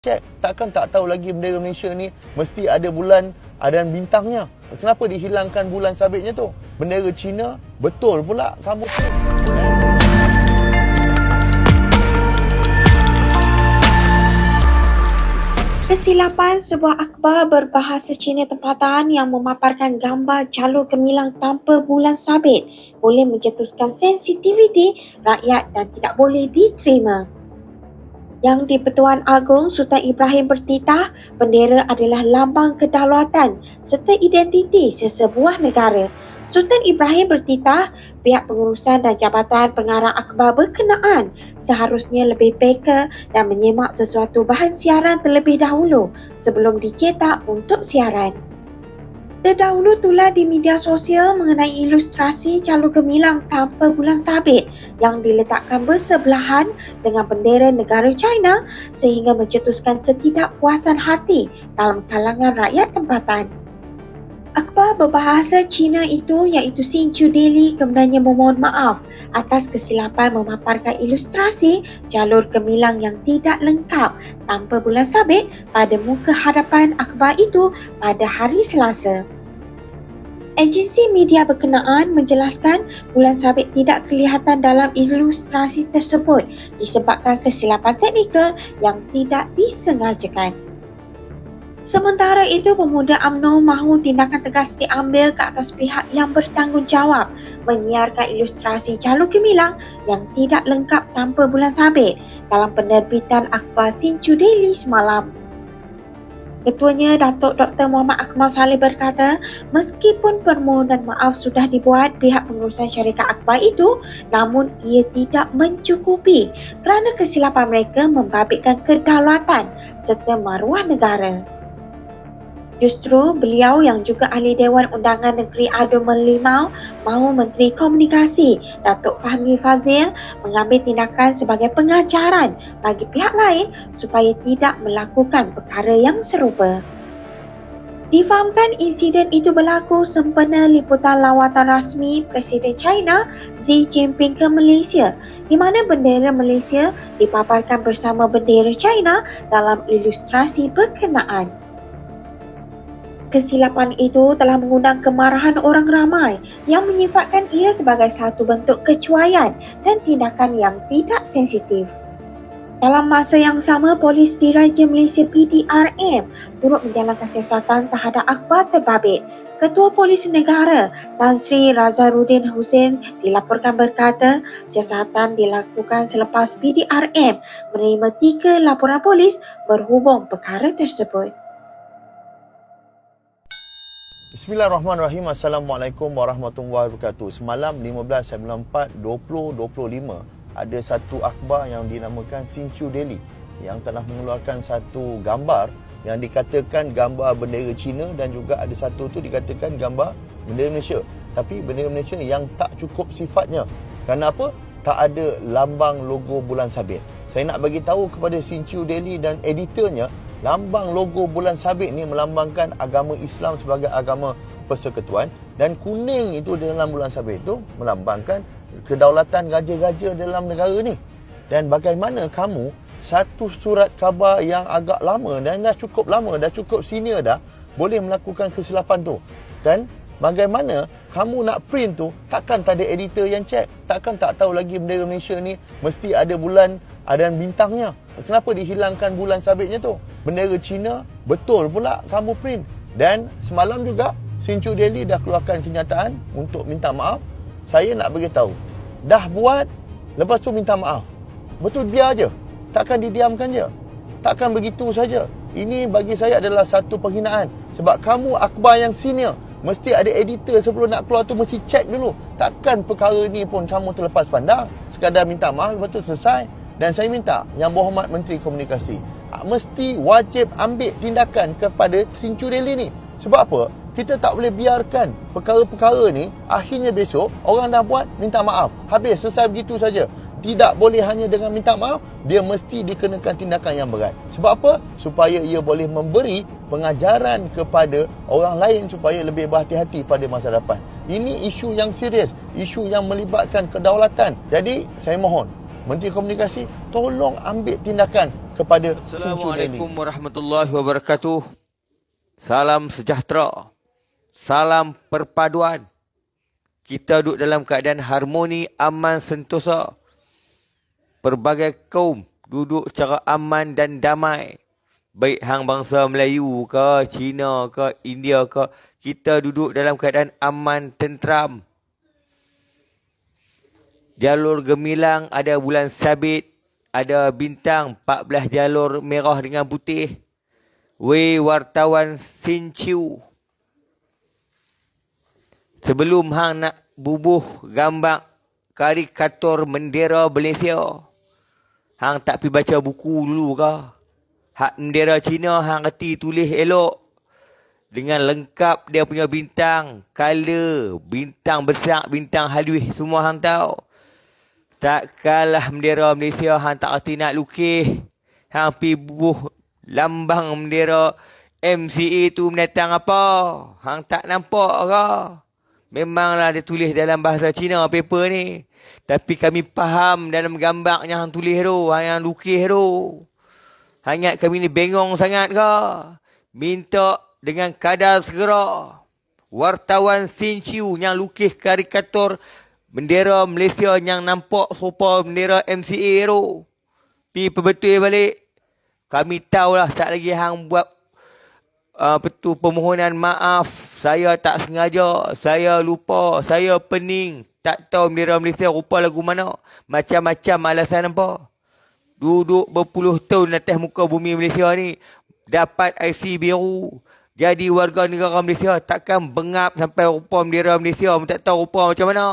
Cek, takkan tak tahu lagi bendera Malaysia ni mesti ada bulan ada bintangnya. Kenapa dihilangkan bulan sabitnya tu? Bendera Cina betul pula kamu. Kesilapan sebuah akhbar berbahasa Cina tempatan yang memaparkan gambar jalur gemilang tanpa bulan sabit boleh mencetuskan sensitiviti rakyat dan tidak boleh diterima. Yang di-Pertuan Agong Sultan Ibrahim bertitah, bendera adalah lambang kedaulatan serta identiti sesebuah negara. Sultan Ibrahim bertitah, pihak pengurusan dan jabatan pengarang akhbar berkenaan seharusnya lebih peka dan menyemak sesuatu bahan siaran terlebih dahulu sebelum dicetak untuk siaran. Terdahulu tular di media sosial mengenai ilustrasi calon gemilang tanpa bulan sabit yang diletakkan bersebelahan dengan bendera negara China sehingga mencetuskan ketidakpuasan hati dalam kalangan rakyat tempatan. Akhbar berbahasa Cina itu iaitu Sinchu Daily kemudiannya memohon maaf atas kesilapan memaparkan ilustrasi jalur gemilang yang tidak lengkap tanpa bulan sabit pada muka hadapan akhbar itu pada hari Selasa. Agensi media berkenaan menjelaskan bulan sabit tidak kelihatan dalam ilustrasi tersebut disebabkan kesilapan teknikal yang tidak disengajakan. Sementara itu, pemuda UMNO mahu tindakan tegas diambil ke atas pihak yang bertanggungjawab menyiarkan ilustrasi jalur gemilang yang tidak lengkap tanpa bulan sabit dalam penerbitan akhbar Sinchu Daily semalam. Ketuanya Datuk Dr. Muhammad Akmal Saleh berkata, meskipun permohonan maaf sudah dibuat pihak pengurusan syarikat akhbar itu, namun ia tidak mencukupi kerana kesilapan mereka membabitkan kedaulatan serta maruah negara. Justru beliau yang juga ahli Dewan Undangan Negeri Ado Melimau mahu Menteri Komunikasi Datuk Fahmi Fazil mengambil tindakan sebagai pengajaran bagi pihak lain supaya tidak melakukan perkara yang serupa. Difahamkan insiden itu berlaku sempena liputan lawatan rasmi Presiden China Xi Jinping ke Malaysia di mana bendera Malaysia dipaparkan bersama bendera China dalam ilustrasi berkenaan. Kesilapan itu telah mengundang kemarahan orang ramai yang menyifatkan ia sebagai satu bentuk kecuaian dan tindakan yang tidak sensitif. Dalam masa yang sama, Polis Diraja Malaysia PDRM turut menjalankan siasatan terhadap akhbar terbabit. Ketua Polis Negara Tan Sri Razarudin Hussein dilaporkan berkata siasatan dilakukan selepas PDRM menerima tiga laporan polis berhubung perkara tersebut. Bismillahirrahmanirrahim. Assalamualaikum warahmatullahi wabarakatuh. Semalam 15.94 2025 ada satu akhbar yang dinamakan Sinchu Daily yang telah mengeluarkan satu gambar yang dikatakan gambar bendera Cina dan juga ada satu tu dikatakan gambar bendera Malaysia. Tapi bendera Malaysia yang tak cukup sifatnya. Kerana apa? Tak ada lambang logo bulan sabit. Saya nak bagi tahu kepada Sinchu Daily dan editornya lambang logo bulan sabit ni melambangkan agama Islam sebagai agama persekutuan dan kuning itu dalam bulan sabit itu melambangkan kedaulatan raja-raja dalam negara ni. Dan bagaimana kamu satu surat khabar yang agak lama dan dah cukup lama, dah cukup senior dah boleh melakukan kesilapan tu. Dan bagaimana kamu nak print tu takkan tak ada editor yang check. Takkan tak tahu lagi bendera Malaysia ni mesti ada bulan ada bintangnya. Kenapa dihilangkan bulan sabitnya tu? Bendera Cina betul pula kamu print. Dan semalam juga Sinchu Daily dah keluarkan kenyataan untuk minta maaf. Saya nak beritahu. Dah buat lepas tu minta maaf. Betul biar aja. Takkan didiamkan je. Takkan begitu saja. Ini bagi saya adalah satu penghinaan sebab kamu akhbar yang senior Mesti ada editor sebelum nak keluar tu mesti check dulu. Takkan perkara ni pun kamu terlepas pandang. Sekadar minta maaf lepas tu selesai. Dan saya minta Yang Berhormat Menteri Komunikasi ah, mesti wajib ambil tindakan kepada Rally ni. Sebab apa? Kita tak boleh biarkan perkara-perkara ni akhirnya besok orang dah buat minta maaf. Habis selesai begitu saja. Tidak boleh hanya dengan minta maaf, dia mesti dikenakan tindakan yang berat. Sebab apa? Supaya ia boleh memberi pengajaran kepada orang lain supaya lebih berhati-hati pada masa depan. Ini isu yang serius, isu yang melibatkan kedaulatan. Jadi, saya mohon Menteri Komunikasi tolong ambil tindakan kepada. Assalamualaikum warahmatullahi wabarakatuh. Salam sejahtera. Salam perpaduan. Kita duduk dalam keadaan harmoni, aman, sentosa. Pelbagai kaum duduk secara aman dan damai. Baik hang bangsa Melayu ke, Cina ke, India ke, kita duduk dalam keadaan aman, tentram. Jalur gemilang ada bulan sabit, ada bintang 14 jalur merah dengan putih. Wei wartawan Sinchu. Sebelum hang nak bubuh gambar karikatur bendera Malaysia. Hang tak pergi baca buku dulu ke? Hak bendera Cina hang reti tulis elok. Dengan lengkap dia punya bintang, color, bintang besar, bintang halus, semua hang tahu. Tak kalah bendera Malaysia hang tak reti nak lukis. Hang pergi bubuh lambang bendera MCA tu mendatang apa? Hang tak nampak ke? Memanglah dia tulis dalam bahasa Cina paper ni. Tapi kami faham dalam gambar yang tulis tu, yang lukis tu. Hanya kami ni bengong sangat ke? Minta dengan kadar segera. Wartawan Sinchiu yang lukis karikatur bendera Malaysia yang nampak sopa bendera MCA tu. Pi perbetul balik. Kami tahulah tak lagi hang buat uh, betul permohonan maaf. Saya tak sengaja. Saya lupa. Saya pening. Tak tahu bendera Malaysia rupa lagu mana. Macam-macam alasan apa. Duduk berpuluh tahun atas muka bumi Malaysia ni. Dapat IC biru. Jadi warga negara Malaysia takkan bengap sampai rupa bendera Malaysia. Tak tahu rupa macam mana.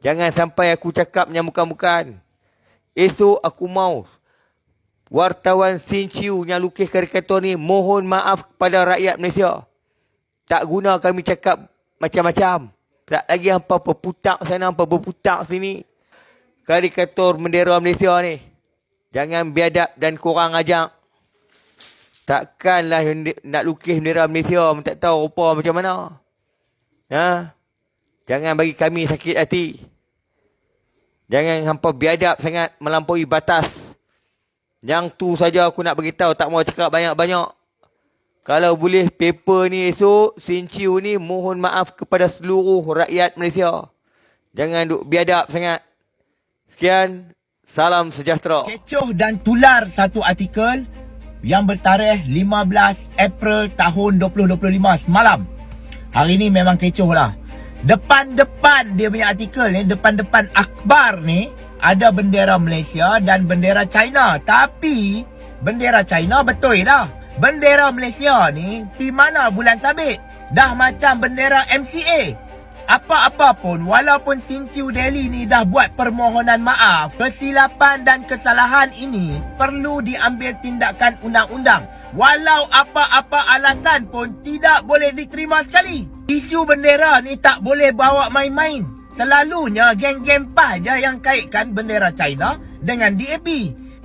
Jangan sampai aku cakap yang bukan-bukan. Esok aku mau wartawan Sinchiu yang lukis karikatur ni mohon maaf kepada rakyat Malaysia. Tak guna kami cakap macam-macam. Tak lagi hampa berputak sana, hampa berputak sini. Karikatur bendera Malaysia ni. Jangan biadab dan kurang ajak. Takkanlah nak lukis bendera Malaysia, tak tahu rupa macam mana. Ha? Jangan bagi kami sakit hati. Jangan hampa biadab sangat melampaui batas. Yang tu saja aku nak beritahu tak mau cakap banyak-banyak. Kalau boleh paper ni esok, Sinciu ni mohon maaf kepada seluruh rakyat Malaysia. Jangan duk biadab sangat. Sekian, salam sejahtera. Kecoh dan tular satu artikel yang bertarikh 15 April tahun 2025 semalam. Hari ni memang kecoh lah. Depan-depan dia punya artikel ni, depan-depan akhbar ni, ada bendera Malaysia dan bendera China. Tapi bendera China betul dah. Bendera Malaysia ni pi mana bulan sabit? Dah macam bendera MCA. Apa-apa pun walaupun Sinchu Delhi ni dah buat permohonan maaf, kesilapan dan kesalahan ini perlu diambil tindakan undang-undang. Walau apa-apa alasan pun tidak boleh diterima sekali. Isu bendera ni tak boleh bawa main-main. Selalunya geng-geng PAS je yang kaitkan bendera China dengan DAP.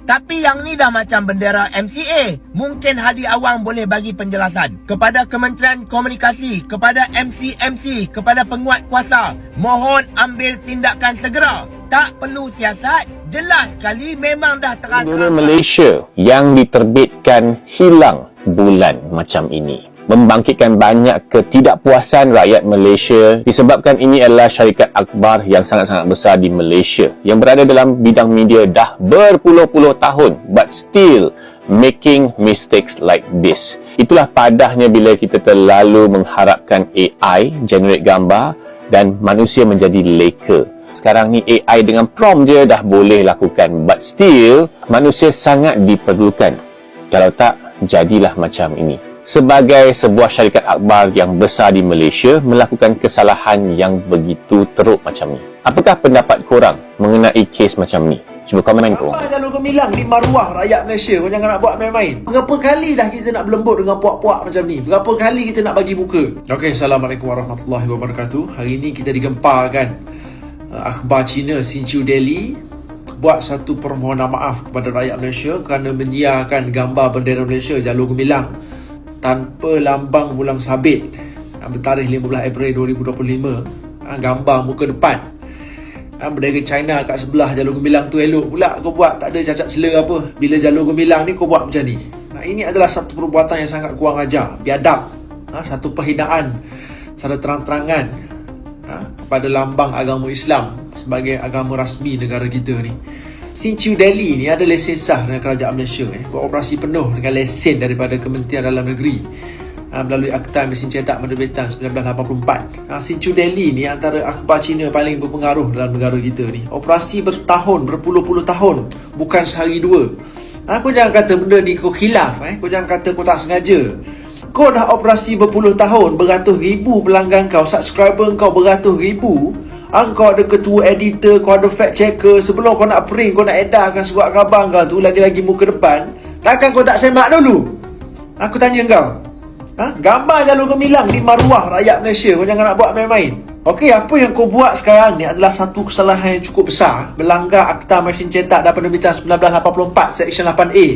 Tapi yang ni dah macam bendera MCA. Mungkin Hadi Awang boleh bagi penjelasan. Kepada Kementerian Komunikasi, kepada MC-MC, kepada penguat kuasa. Mohon ambil tindakan segera. Tak perlu siasat. Jelas sekali memang dah terasa. Bendera Malaysia yang diterbitkan hilang bulan macam ini membangkitkan banyak ketidakpuasan rakyat Malaysia disebabkan ini adalah syarikat akbar yang sangat-sangat besar di Malaysia yang berada dalam bidang media dah berpuluh-puluh tahun but still making mistakes like this. Itulah padahnya bila kita terlalu mengharapkan AI generate gambar dan manusia menjadi leka. Sekarang ni AI dengan prompt je dah boleh lakukan but still manusia sangat diperlukan. Kalau tak, jadilah macam ini sebagai sebuah syarikat akbar yang besar di Malaysia melakukan kesalahan yang begitu teruk macam ni. Apakah pendapat korang mengenai kes macam ni? Cuba komen korang. Apa jalur gemilang di maruah rakyat Malaysia? Kau jangan nak buat main-main. Berapa kali dah kita nak berlembut dengan puak-puak macam ni? Berapa kali kita nak bagi muka? Okey, Assalamualaikum warahmatullahi wabarakatuh. Hari ini kita digemparkan uh, akhbar Cina Sinchu Delhi buat satu permohonan maaf kepada rakyat Malaysia kerana menyiarkan gambar bendera Malaysia jalur gemilang tanpa lambang bulan sabit. Bertarikh 15 April 2025 ha, gambar muka depan. Ha, bendera China kat sebelah jalur gemilang tu elok pula. Kau buat tak ada cacat sela apa. Bila jalur gemilang ni kau buat macam ni. Ha, ini adalah satu perbuatan yang sangat kurang ajar. Biadab. Ha, satu perhinaan secara terang-terangan ha, pada lambang agama Islam sebagai agama rasmi negara kita ni Sinchu Delhi ni ada lesen sah dengan kerajaan Malaysia eh, buat operasi penuh dengan lesen daripada Kementerian Dalam Negeri ha, melalui Akta Mesin Cetak Penerbitan 1984. Ha, Sinchu Delhi ni antara akhbar Cina paling berpengaruh dalam negara kita ni. Operasi bertahun, berpuluh-puluh tahun, bukan sehari dua. Ha, kau jangan kata benda ni kau khilaf, eh. kau jangan kata kau tak sengaja. Kau dah operasi berpuluh tahun, beratus ribu pelanggan kau, subscriber kau beratus ribu. Ha, kau ada ketua editor, kau ada fact checker. Sebelum kau nak print, kau nak edarkan surat khabar kau tu, lagi-lagi muka depan. Takkan kau tak semak dulu? Aku tanya kau. Ha? Gambar jalur gemilang di maruah rakyat Malaysia. Kau jangan nak buat main-main. Okey, apa yang kau buat sekarang ni adalah satu kesalahan yang cukup besar. Melanggar Akta Mesin Cetak dan Penerbitan 1984 Seksyen 8A.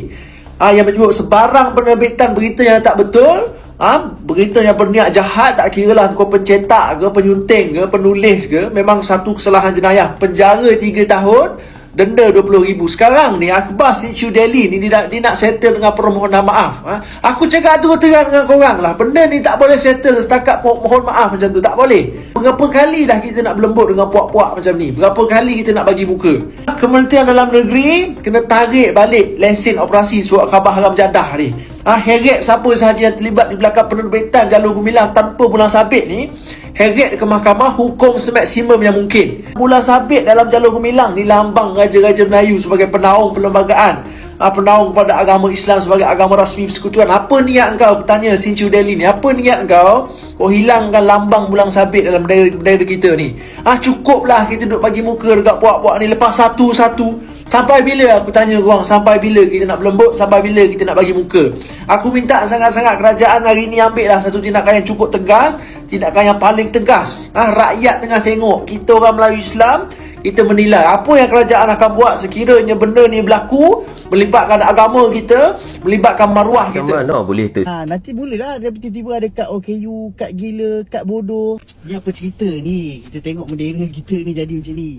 Ah, yang menyebut sebarang penerbitan berita yang tak betul, ah, berita yang berniat jahat, tak kira lah kau pencetak ke, penyunting ke, penulis ke, memang satu kesalahan jenayah. Penjara 3 tahun, denda RM20,000 sekarang ni akhbar Sinchu Delhi ni dia, dia nak settle dengan permohonan maaf. Ha? aku cakap tu terang dengan korang lah benda ni tak boleh settle setakat mo- mohon maaf macam tu. Tak boleh. Berapa kali dah kita nak berlembut dengan puak-puak macam ni? Berapa kali kita nak bagi muka? Kementerian Dalam Negeri kena tarik balik lesen operasi surat khabar haram jadah ni. Ha, heret siapa sahaja yang terlibat di belakang penerbitan jalur gemilang tanpa bulan sabit ni heret ke mahkamah hukum semaksimal yang mungkin. Bulan sabit dalam jalur gemilang ni lambang Raja-Raja Melayu sebagai penaung perlembagaan. Ha, penaung kepada agama Islam sebagai agama rasmi persekutuan. Apa niat kau? Tanya Sinchu Delhi ni. Apa niat kau? Kau hilangkan lambang bulan sabit dalam bendera, bendera kita ni. Ah cukuplah kita duduk bagi muka dekat puak-puak ni lepas satu-satu. Sampai bila aku tanya korang Sampai bila kita nak berlembut? Sampai bila kita nak bagi muka? Aku minta sangat-sangat kerajaan hari ni Ambil lah satu tindakan yang cukup tegas Tindakan yang paling tegas. Ha, Rakyat tengah tengok. Kita orang Melayu Islam Kita menilai Apa yang kerajaan akan buat. Sekiranya benda ni berlaku Melibatkan agama kita Melibatkan maruah kita. Mana boleh ter... Ha, nanti boleh lah. Dia tiba-tiba ada kad OKU, kad gila, kad bodoh. Ni apa cerita ni? Kita tengok bendera kita ni jadi macam ni.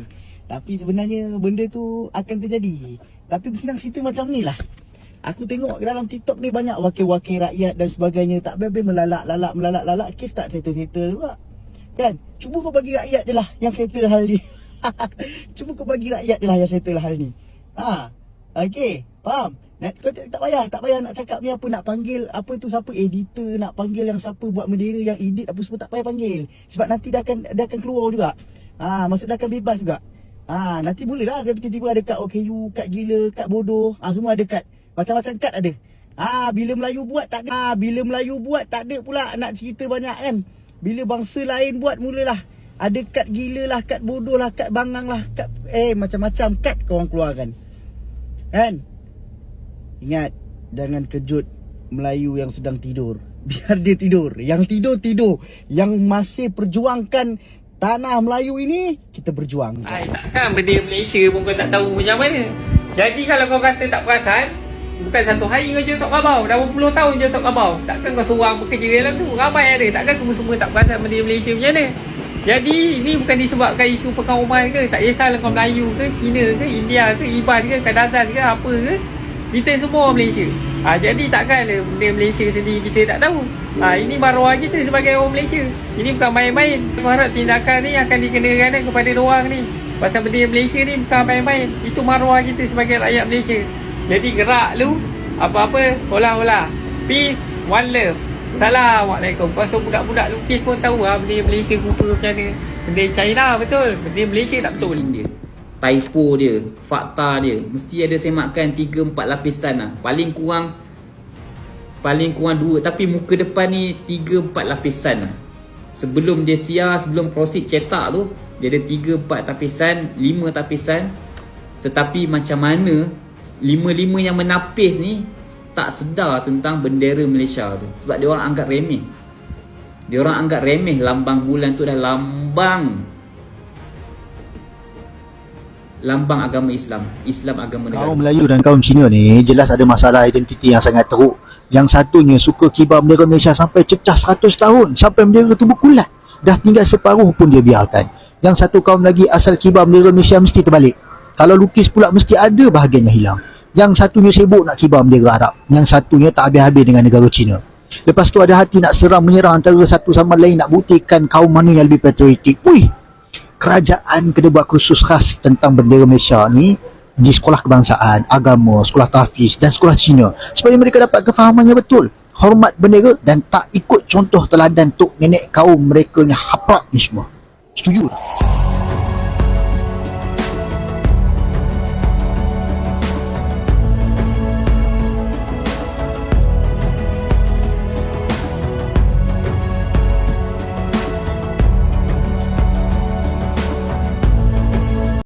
Tapi sebenarnya benda tu akan terjadi. Tapi senang cerita macam ni lah. Aku tengok dalam TikTok ni banyak wakil-wakil rakyat dan sebagainya. Tak bebe melalak-lalak, melalak-lalak. Kes tak settle-settle juga. Kan? Cuba kau bagi rakyat je lah yang settle hal ni. Cuba kau bagi rakyat je lah yang settle hal ni. Ha? Okay? Faham? Nak, kau tak, tak payah, tak payah nak cakap ni apa nak panggil apa tu siapa editor nak panggil yang siapa buat bendera yang edit apa semua tak payah panggil sebab nanti dah akan dah akan keluar juga. Ha, maksud dah akan bebas juga. Ah, nanti boleh lah tiba-tiba ada kad OKU, kad gila, kad bodoh. Ah, semua ada kad. Macam-macam kad ada. Ah, bila Melayu buat tak ada. Ah, bila Melayu buat tak ada pula nak cerita banyak kan. Bila bangsa lain buat mulalah. Ada kad gila lah, kad bodoh lah, kad bangang lah, kad eh macam-macam kad kau orang keluarkan. Kan? Ingat jangan kejut Melayu yang sedang tidur. Biar dia tidur. Yang tidur tidur. Yang masih perjuangkan tanah Melayu ini kita berjuang. Ai takkan benda Malaysia pun kau tak tahu macam mana. Jadi kalau kau kata tak perasan, bukan satu hari kau jesok kabau, dah berpuluh tahun jesok kabau. Takkan kau seorang bekerja dalam tu, ramai ada. Takkan semua-semua tak perasan benda Malaysia macam mana. Jadi ini bukan disebabkan isu perkauman ke, tak kisahlah kau Melayu ke, Cina ke, India ke, Iban ke, Kadazan ke, apa ke. Kita semua orang Malaysia. Ha, jadi takkan benda Malaysia sendiri kita tak tahu. Ha, ini maruah kita sebagai orang Malaysia. Ini bukan main-main. Aku harap tindakan ni akan dikenakan eh, kepada orang ni. Pasal benda Malaysia ni bukan main-main. Itu maruah kita sebagai rakyat Malaysia. Jadi gerak lu. Apa-apa, olah-olah. Peace, one love. Assalamualaikum. Pasal budak-budak lukis pun tahu lah benda Malaysia rupa macam mana. Benda China betul. Benda Malaysia tak betul. dia typo dia fakta dia mesti ada semakan 3 4 lapisan lah. Paling kurang paling kurang dua. Tapi muka depan ni 3 4 lapisan lah. Sebelum dia siar sebelum proceed cetak tu dia ada 3 4 lapisan 5 lapisan tetapi macam mana 5-5 yang menapis ni tak sedar tentang bendera Malaysia tu. Sebab dia orang anggap remeh. Dia orang anggap remeh lambang bulan tu dah lambang lambang agama Islam, Islam agama negara. Kaum Melayu dan kaum Cina ni jelas ada masalah identiti yang sangat teruk. Yang satunya suka kibar bendera Malaysia sampai cecah 100 tahun, sampai bendera tu berkulat. Dah tinggal separuh pun dia biarkan. Yang satu kaum lagi asal kibar bendera Malaysia mesti terbalik. Kalau lukis pula mesti ada bahagian yang hilang. Yang satunya sibuk nak kibar bendera Arab. Yang satunya tak habis-habis dengan negara Cina. Lepas tu ada hati nak serang menyerang antara satu sama lain nak buktikan kaum mana yang lebih patriotik. Wih, kerajaan kena buat kursus khas tentang bendera Malaysia ni di sekolah kebangsaan, agama, sekolah tahfiz dan sekolah Cina supaya mereka dapat kefahamannya betul hormat bendera dan tak ikut contoh teladan tok nenek kaum mereka yang haprak ni semua setuju tak?